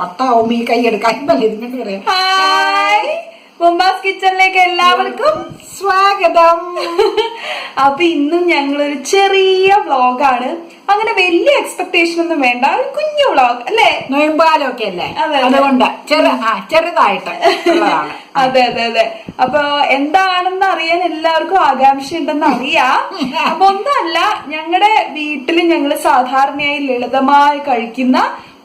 വട്ടാവും ഈ കൈ എടുക്കാൻ പറയാം. ഹായ് മുംബാസ് കിച്ചണിലേക്ക് എല്ലാവർക്കും സ്വാഗതം. അപ്പൊ ഇന്നും ഞങ്ങളൊരു ചെറിയ വ്ളോഗാണ്. അങ്ങനെ വലിയ എക്സ്പെക്ടേഷൻ ഒന്നും വേണ്ട. ഒരു കുഞ്ഞു വ്ളോഗ് അല്ലേ? നോയമ്പാലൊക്കെ അല്ലേ? അതെ, അതെ. അതുകൊണ്ട് ചെറുതായിട്ട് അതെ അതെ അതെ. അപ്പൊ എന്താണെന്ന് അറിയാൻ എല്ലാവർക്കും ആകാംക്ഷ ഉണ്ടെന്ന് അറിയാം. അപ്പൊ ഒന്നല്ല ഞങ്ങളുടെ വീട്ടിൽ ഞങ്ങൾ സാധാരണയായി ലളിതമായി കഴിക്കുന്ന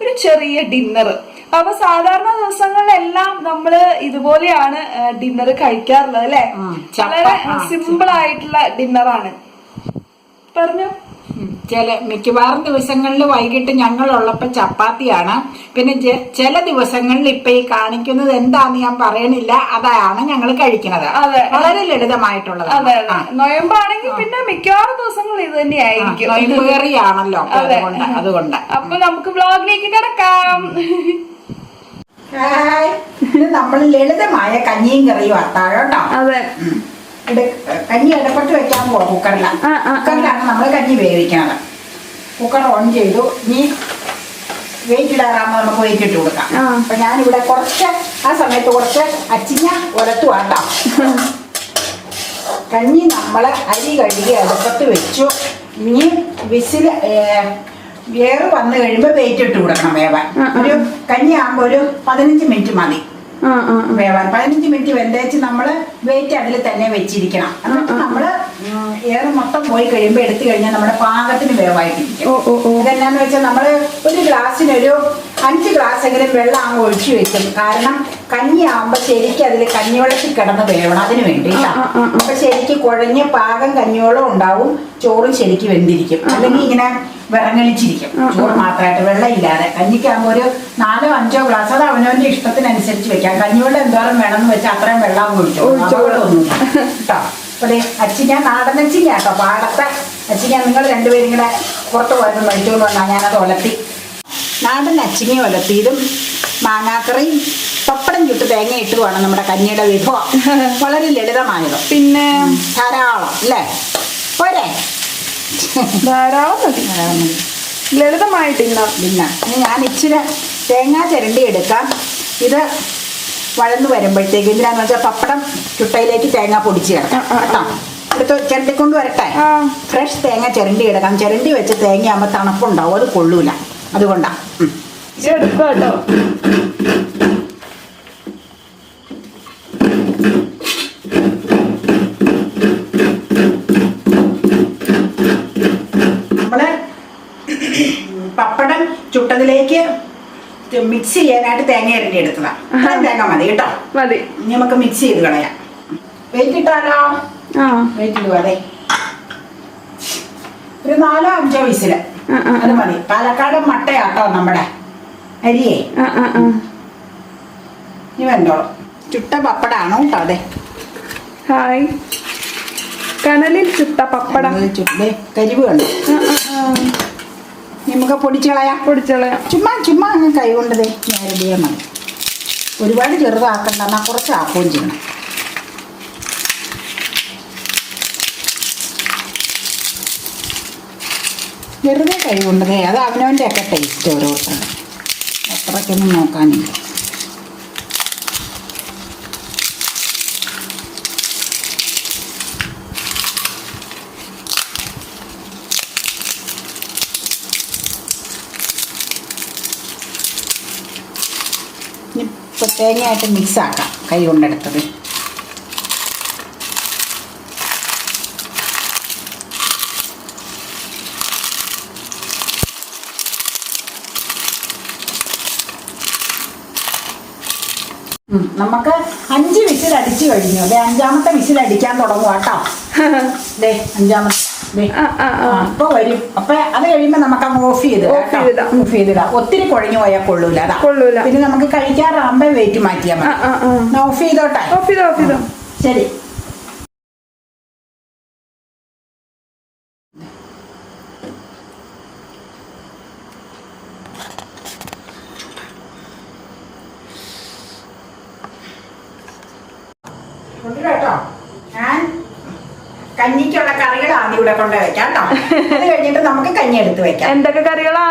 ഒരു ചെറിയ ഡിന്നർ അപ്പൊ സാധാരണ ദിവസങ്ങളിലെല്ലാം നമ്മൾ ഇതുപോലെയാണ് ഡിന്നർ കഴിക്കാറുള്ളത് അല്ലെ? വളരെ സിമ്പിൾ ആയിട്ടുള്ള ഡിന്നറാണ് പറഞ്ഞു. ചില മിക്കവാറും ദിവസങ്ങളിൽ വൈകിട്ട് ഞങ്ങൾ ഉള്ളപ്പോൾ ചപ്പാത്തിയാണ്. പിന്നെ ചില ദിവസങ്ങളിൽ ഇപ്പൊ ഈ കാണിക്കുന്നത് എന്താന്ന് ഞാൻ പറയണില്ല. അതാണ് ഞങ്ങൾ കഴിക്കുന്നത്. അതെ. വളരെ ലളിതമായിട്ടുള്ളത്. നൊയമ്പാണെങ്കിൽ പിന്നെ മിക്കവാറും ദിവസങ്ങളിൽ ഇത് തന്നെയായിരിക്കും. അതുകൊണ്ട് അതുകൊണ്ട്. അപ്പൊ നമുക്ക് ബ്ലോഗിലേക്ക് കിടക്കാം. ഹായ്. ഇത് നമ്മൾ ലളിതമായ കഞ്ഞിയും കറിയും അത്താഴം കേട്ടോ. അതെ. കഞ്ഞി ഇടപെട്ട് വെക്കാൻ പോവാ കുക്കറിലാണ്. കുക്കറിലാണ് നമ്മൾ കഞ്ഞി വേവിക്കുന്നത് കുക്കർ ഓൺ ചെയ്തു ഇനി വെയിറ്റ് ഇടാറാകുമ്പോൾ നമുക്ക് വെയിറ്റ് ഇട്ട് കൊടുക്കാം. അപ്പൊ ഞാനിവിടെ കുറച്ച് ആ സമയത്ത് കുറച്ച് അച്ചിങ്ങ വേണ്ട കഞ്ഞി നമ്മൾ അരി കഴുകി അടുപ്പത്ത് വെച്ചു. ഇനി വിസിൽ വേറ് വന്നു കഴിയുമ്പോൾ വെയിറ്റ് ഇട്ട് കൊടുക്കണം വേവാൻ. ഒരു കഞ്ഞി ആകുമ്പോൾ ഒരു പതിനഞ്ച് മിനിറ്റ് മതി. വേവാൻ പതിനഞ്ച് മിനിറ്റ് വെന്തേച്ച് നമ്മൾ വെയിറ്റ് അതിൽ തന്നെ വെച്ചിരിക്കണം. എന്നിട്ട് നമ്മൾ ഏറെ മൊത്തം പോയി കഴിയുമ്പോൾ എടുത്തു കഴിഞ്ഞാൽ നമ്മുടെ പാകത്തിന് വേവായിട്ടിരിക്കും. ഇതെന്നാന്ന് വെച്ചാൽ നമ്മൾ ഒരു ഗ്ലാസ്സിനൊരു അഞ്ച് ഗ്ലാസ് എങ്കിലും വെള്ളം അങ്ങ് ഒഴിച്ചു വെക്കും. കാരണം കഞ്ഞി ആകുമ്പോൾ ശരിക്കും അതിൽ കഞ്ഞിവെള്ളത്തിൽ കിടന്ന് വേവണം അതിന് വേണ്ടിയിട്ടാണ്. അപ്പൊ ശരിക്കും കുഴഞ്ഞ പാകം കഞ്ഞിവെള്ളം ഉണ്ടാവും ചോറും ശരിക്കും വെന്തിരിക്കും. അല്ലെങ്കിൽ ഇങ്ങനെ വിറങ്ങലിച്ചിരിക്കും ചോറ് മാത്രമായിട്ട് വെള്ളം ഇല്ലാതെ കഞ്ഞിക്കാകുമ്പോൾ ഒരു നാലോ അഞ്ചോ ഗ്ലാസ് അത് അവനവന്റെ ഇഷ്ടത്തിനനുസരിച്ച് വെക്കാം. കഞ്ഞിവെള്ളം എന്തോരം വേണമെന്ന് വെച്ചാൽ അത്രയും വെള്ളം ഒഴിച്ചോ ഒന്നും കേട്ടോ? അപ്പൊ അച്ഛൻ ഞാൻ നാടൻ അച്ചിങ്ങ കേട്ടോ. പാടത്തെ അച്ചിങ്ങ നിങ്ങൾ രണ്ടുപേരും കൂടെ പുറത്ത് പോയത് മേടിച്ചുകൊണ്ട് വന്നാൽ ഞാനത് ഒലത്തി. നാടൻ അച്ഛനെ ഒലത്തിയതും മാങ്ങാക്കറിയും പപ്പടം ചുട്ട് തേങ്ങ ഇട്ടുമാണ് നമ്മുടെ കഞ്ഞിയുടെ വിഭവം. വളരെ ലളിതമായത്. പിന്നെ? ധാരാളം അല്ലേ? പോരെ? ധാരാളം മതി ധാരാളം മതി. ഇന്ന് പിന്നെ ഇനി ഞാൻ ഇച്ചിരി തേങ്ങാ ചിരണ്ടി എടുക്കാം. ഇത് വഴന്നു വരുമ്പോഴത്തേക്ക് എന്തിനാന്ന് വെച്ചാൽ പപ്പടം ചുട്ടയിലേക്ക് തേങ്ങ പൊടിച്ച് കിടക്കാം. കേട്ടോ? എടുത്ത് ചിരണ്ടിക്കൊണ്ട് വരട്ടെ. ഫ്രഷ് തേങ്ങ ചിരണ്ടി എടുക്കാം. ചിരണ്ടി വെച്ച് തേങ്ങയാകുമ്പോൾ തണുപ്പുണ്ടാവും. അത് കൊള്ളൂല. അതുകൊണ്ടാണ്. കേട്ടോ നമ്മൾ പപ്പടം ചുട്ടതിലേക്ക് മിക്സ് ചെയ്യാനായിട്ട് തേങ്ങ ഇരണ്ടി എടുത്തതാ. ഇത്രയും തേങ്ങ മതി കേട്ടോ. മതി. ഇനി നമുക്ക് മിക്സ് ചെയ്ത് കളയാം. വെയിറ്റ് ഇട്ടാലോ? വെയിറ്റ് ഇടുക അതെ ഒരു നാലോ അഞ്ചോ വിസിൽ അത് മതി. പാലക്കാട് മട്ടയാട്ടോ നമ്മുടെ അരിയേ. ഇനി വെന്തോളും. ചുട്ട പപ്പടാണോ കേട്ടോ അതെ. ഹായ് കനലിൽ ചുട്ട പപ്പടം. ചുട്ടേ കരിവ് കണ്ടു? ആ, പൊടിച്ചു കളയാം പൊടിച്ചു പൊടിച്ച് കളയാം ചുമ്മാ ചുമ്മാ അങ്ങ് കൈ കൊണ്ടതേ നേരിടിയാൽ മതി ഒരുപാട് ചെറുതാക്കണ്ട എന്നാൽ കുറച്ച് ആക്കുകയും ചെയ്യണം. വെറുതെ കൈ കൊണ്ടതേ അത് അവനവന്റെ ഒക്കെ ടേസ്റ്റ് ഓരോരുത്തരുടെ. അത്രയ്ക്കൊന്നും നോക്കാനില്ല ഇനി ഇപ്പോൾ തേങ്ങയായിട്ട് മിക്സ് ആക്കാം കൈ കൊണ്ടെടുത്തത്. നമുക്ക് അഞ്ച് വിസിൽ അടിച്ചു കഴിഞ്ഞു. അതെ അഞ്ചാമത്തെ വിസിൽ അടിക്കാൻ തുടങ്ങും കേട്ടോ അതെ അഞ്ചാമത്തെ അപ്പൊ വരും. അപ്പൊ അത് കഴിയുമ്പോ നമുക്ക് അങ്ങ് ഓഫ് ചെയ്ത്. ഓഫ് ചെയ്തിടാം ഒത്തിരി കുഴഞ്ഞു പോയാൽ കൊള്ളൂല അതാ. കൊള്ളൂല. പിന്നെ നമുക്ക് കഴിക്കാറാകുമ്പോ വെയിറ്റ് മാറ്റിയാൽ മതി. ഓഫ് ചെയ്തോട്ടെ. ഓഫ് ചെയ്തോ ഓഫ് ചെയ്തോ. ശരി ഉണ്ട് കേട്ടോ ഞാൻ കഞ്ഞിക്കുള്ള കറികൾ ആദ്യം ഇവിടെ കൊണ്ട് വെക്കാം കേട്ടോ അത് കഴിഞ്ഞിട്ട് നമുക്ക് കഞ്ഞി എടുത്ത് വെക്കാം. എന്തൊക്കെ കറികളാ?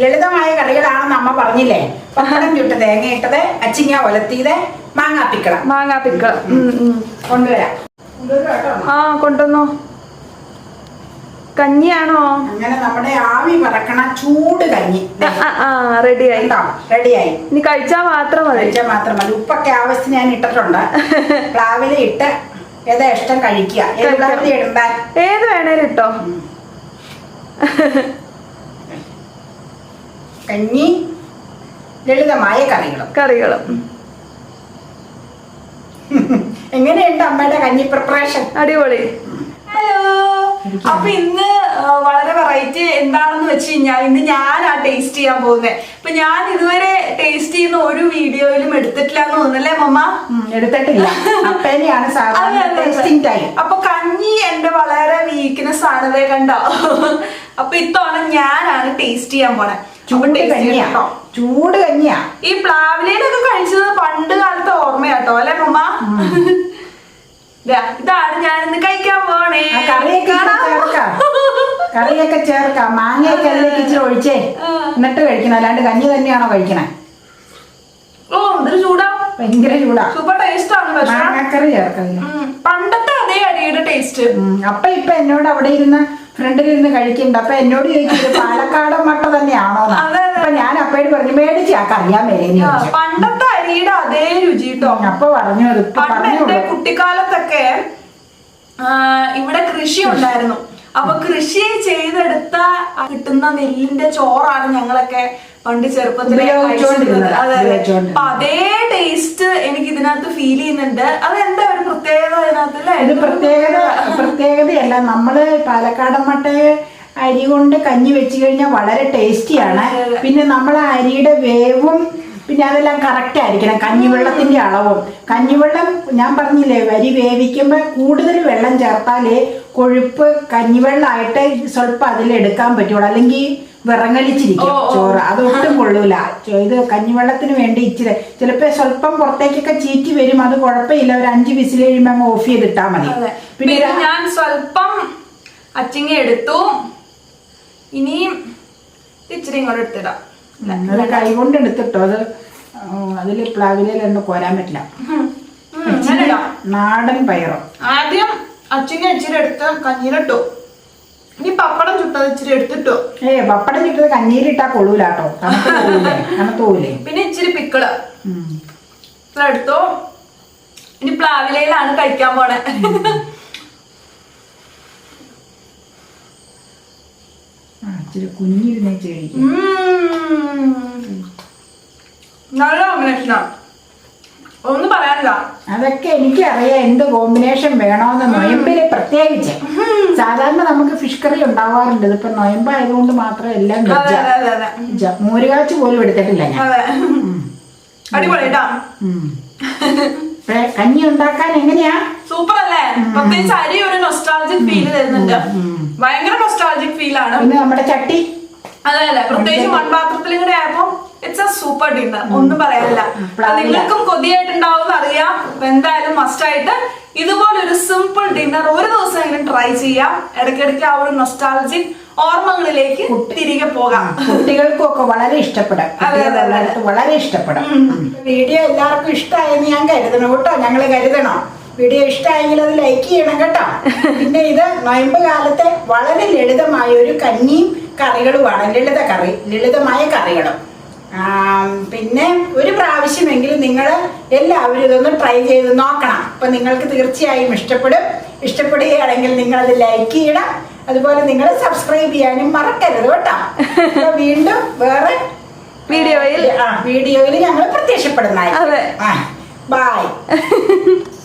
ലളിതമായ കറികളാണെന്ന് അമ്മ പറഞ്ഞില്ലേ? പപ്പടം ചുട്ട് തേങ്ങ ഇട്ടത് അച്ചിങ്ങ ഒലത്തിയത് മാങ്ങാപ്പിക്കള. മാങ്ങാ പിക്കള കൊണ്ടുവരാം. ആ കൊണ്ടുവന്നോ. കഞ്ഞിയാണോ? അങ്ങനെ നമ്മുടെ ആവി പറക്കണ ചൂട് കഞ്ഞി. റെഡിയായി. റെഡിയായി. ഇനി കഴിച്ചാൽ മാത്രം മതി. കഴിച്ചാൽ മാത്രം മതി. ഉപ്പൊക്കെ ആവശ്യത്തിന് ഞാൻ ഇട്ടിട്ടുണ്ട്. പ്ലാവില ഇട്ട് ഏതാ ഇഷ്ടം കഴിക്കുക? ഏത് വേണേലും ഇട്ടോ. കഞ്ഞി ലളിതമായ കറികളും. കറികളും. എങ്ങനെയുണ്ട് അമ്മയുടെ കഞ്ഞി പ്രിപ്പറേഷൻ അടിപൊളി. ഹലോ. അപ്പൊ ഇന്ന് വളരെ വെറൈറ്റി എന്താണെന്ന് വെച്ച് കഴിഞ്ഞാൽ ഇന്ന് ഞാനാ ടേസ്റ്റ് ചെയ്യാൻ പോകുന്നത് അപ്പൊ ഞാൻ ഇതുവരെ ടേസ്റ്റ് ചെയ്യുന്ന ഒരു വീഡിയോയിലും എടുത്തിട്ടില്ല എന്ന് തോന്നുന്നല്ലേ മമ്മ? എടുത്തിട്ടില്ല. അപ്പൊ കഞ്ഞി എന്റെ വളരെ വീക്ക്നെസ് ആണത് കണ്ടോ? അപ്പൊ ഇത്തവണ ഞാനാണ് ടേസ്റ്റ് ചെയ്യാൻ പോണേ. ചൂട് കഞ്ഞിയാ. ചൂട് കഞ്ഞിയാ. ഈ പ്ലാവിലൊക്കെ കഴിച്ചത് പണ്ട് കാലത്തെ ഓർമ്മയാട്ടോ അല്ലെ മമ്മ? ഇതാണ് ഞാൻ ഇന്ന് കഴിക്കാൻ പോണേ. കറിയൊക്കെ കറിയൊക്കെ ചേർക്കാം. മാങ്ങയൊക്കെ അതിലേക്ക് ഇച്ചിരി ഒഴിച്ചേ. എന്നിട്ട് കഴിക്കണം. അല്ലാണ്ട് കഞ്ഞി തന്നെയാണോ കഴിക്കണേ? ഓ എന്തൊരു ചൂടാ. ഭയങ്കര ചൂടാ. സൂപ്പർ ടേസ്റ്റ് ആണ് മാങ്ങാക്കറി ചേർക്കതിന് പണ്ടത്തെ അതേ അടിയുടെ ടേസ്റ്റ്. അപ്പൊ ഇപ്പൊ എന്നോട് അവിടെ ഇരുന്ന് ഫ്രണ്ടിൽ ഇരുന്ന് കഴിക്കുന്നുണ്ട്. അപ്പൊ എന്നോട് ചോദിക്കുന്നത് പാലക്കാടൻ മട്ട തന്നെയാണോ. അപ്പൊ ഞാൻ അപ്പയോട് പറഞ്ഞു മേടിച്ച് ആ അറിയാൻ ചോദിച്ചു. പണ്ടത്തെ അരിയുടെ അതേ രുചി കേട്ടോ അപ്പൊ പറഞ്ഞു പണ്ട് എന്റെ കുട്ടിക്കാലത്തൊക്കെ ഇവിടെ കൃഷി ഉണ്ടായിരുന്നു അപ്പൊ കൃഷി ചെയ്തെടുത്ത കിട്ടുന്ന നെല്ലിന്റെ ചോറാണ് ഞങ്ങളൊക്കെ പണ്ട് ചെറുപ്പത്തിൽ അപ്പൊ അതേ ടേസ്റ്റ് എനിക്ക് ഇതിനകത്ത് ഫീൽ ചെയ്യുന്നുണ്ട് അതെന്താ ഒരു പ്രത്യേകത ഇതിനകത്ത് ഇത് പ്രത്യേകത പ്രത്യേകതയല്ല. നമ്മൾ പാലക്കാടൻ മട്ടയെ അരി കൊണ്ട് കഞ്ഞി വെച്ച് കഴിഞ്ഞാൽ വളരെ ടേസ്റ്റിയാണ്. പിന്നെ നമ്മൾ അരിയുടെ വേവും പിന്നെ അതെല്ലാം കറക്റ്റ് ആയിരിക്കണം. കഞ്ഞിവെള്ളത്തിന്റെ അളവും. കഞ്ഞിവെള്ളം ഞാൻ പറഞ്ഞില്ലേ വരി വേവിക്കുമ്പോൾ കൂടുതൽ വെള്ളം ചേർത്താലേ കൊഴുപ്പ് കഞ്ഞിവെള്ളമായിട്ട് സ്വല്പം അതിലെടുക്കാൻ പറ്റുള്ളൂ. അല്ലെങ്കിൽ വിറങ്ങലിച്ചിരിക്കും. ചോറ്. അതൊട്ടും കൊള്ളൂല. ഇത് കഞ്ഞിവെള്ളത്തിന് വേണ്ടി ഇച്ചിരി ചിലപ്പോൾ സ്വല്പം പുറത്തേക്കൊക്കെ ചീറ്റി വരും. അത് കുഴപ്പമില്ല. ഒരു അഞ്ച് വിസിൽ കഴിയുമ്പോൾ അങ്ങ് ഓഫ് ചെയ്തിട്ടാ മതി. പിന്നെ ഞാൻ സ്വല്പം അച്ചിങ്ങ എടുത്തു. ഇനിയും ഇച്ചിരി ഇങ്ങോട്ട് എടുത്തിടാം. കൈ കൊണ്ട് എടുത്തിട്ടോ. അത് അതിൽ പ്ലാവിലെല്ലാം കോരാൻ പറ്റില്ല. നാടൻ പയറും. ആദ്യം അച്ചിങ്ങ ഇച്ചിരി എടുത്ത് കഞ്ഞിലിട്ടു ഇനി പപ്പടം ചുട്ടത് ഇച്ചിരി എടുത്തിട്ടോ. ഏ പപ്പടം ചുട്ടത് കഞ്ഞിയിലിട്ടാ കൊള്ളൂലാട്ടോ. പിന്നെ ഇച്ചിരി പിക്കിൾ. ഇത്ര എടുത്തോ. ഇനി പ്ലാവിലയിലാണ് കഴിക്കാൻ പോണേ. ഇച്ചിരി കുഞ്ഞിരുന്നേ നല്ല കോമ്പിനേഷനാ ഒന്നും പറയാനില്ല. അതൊക്കെ എനിക്കറിയാം എന്ത് കോമ്പിനേഷൻ വേണമെന്ന് നൊയമ്പിൽ പ്രത്യേകിച്ച്. സാധാരണ നമുക്ക് ഫിഷ് കറി ഉണ്ടാവാറുണ്ട്. ഇതിപ്പോ നൊയമ്പായതുകൊണ്ട് മാത്രം എല്ലാം മോരുകാച്ച് പോലും എടുത്തിട്ടില്ല ഞാൻ. അടിപൊളി കേട്ടോ. കഞ്ഞി ഉണ്ടാക്കാൻ എങ്ങനെയാ? സൂപ്പർ അല്ലേ പ്രത്യേകിച്ച് അരി ഒരു നൊസ്റ്റാൾജിക് ഫീൽ തരുന്നുണ്ട്. ഭയങ്കര നൊസ്റ്റാൾജിക് ഫീൽ ആണ്. നമ്മുടെ ചട്ടി. അതെ അതെ. പ്രത്യേകിച്ച് മൺപാത്രത്തിലും കൂടെ ആയപ്പോ ഇറ്റ്സ് എ സൂപ്പർ ഡിന്നർ ഒന്നും പറയാനില്ല. നിങ്ങൾക്കും കൊതിയായിട്ടുണ്ടാവും അറിയാം. അപ്പൊ എന്തായാലും മസ്റ്റ് ആയിട്ട് ഇതുപോലൊരു സിമ്പിൾ ഡിന്നർ ഒരു ദിവസം എങ്കിലും ട്രൈ ചെയ്യാം. ഇടയ്ക്കിടയ്ക്ക് ആ ഒരു നൊസ്റ്റാൾജിക് ഓർമ്മകളിലേക്ക് തിരികെ പോകാം. കുട്ടികൾക്കും ഒക്കെ വളരെ ഇഷ്ടപ്പെടും. വളരെ ഇഷ്ടപ്പെടും. വീഡിയോ എല്ലാവർക്കും ഇഷ്ടമായെന്ന് ഞാൻ കരുതണം കേട്ടോ. ഞങ്ങൾ കരുതണം. വീഡിയോ ഇഷ്ടമായെങ്കിൽ അത് ലൈക്ക് ചെയ്യണം കേട്ടോ. പിന്നെ ഇത് നൊയമ്പ് കാലത്തെ വളരെ ലളിതമായ ഒരു കഞ്ഞിയും കറികളുമാണ്. ലളിത കറി ലളിതമായ കറികളും. പിന്നെ ഒരു പ്രാവശ്യമെങ്കിലും നിങ്ങൾ എല്ലാവരും ഇതൊന്ന് ട്രൈ ചെയ്ത് നോക്കണം. അപ്പം നിങ്ങൾക്ക് തീർച്ചയായും ഇഷ്ടപ്പെടും. ഇഷ്ടപ്പെടുകയാണെങ്കിൽ നിങ്ങൾ അത് ലൈക്ക് ചെയ്യണം അതുപോലെ നിങ്ങൾ സബ്സ്ക്രൈബ് ചെയ്യാനും മറക്കരുത് കേട്ടോ. അപ്പൊ വീണ്ടും വേറെ വീഡിയോയിൽ. ആ വീഡിയോയിൽ ഞങ്ങൾ പ്രത്യക്ഷപ്പെടുന്നതായി. ബൈ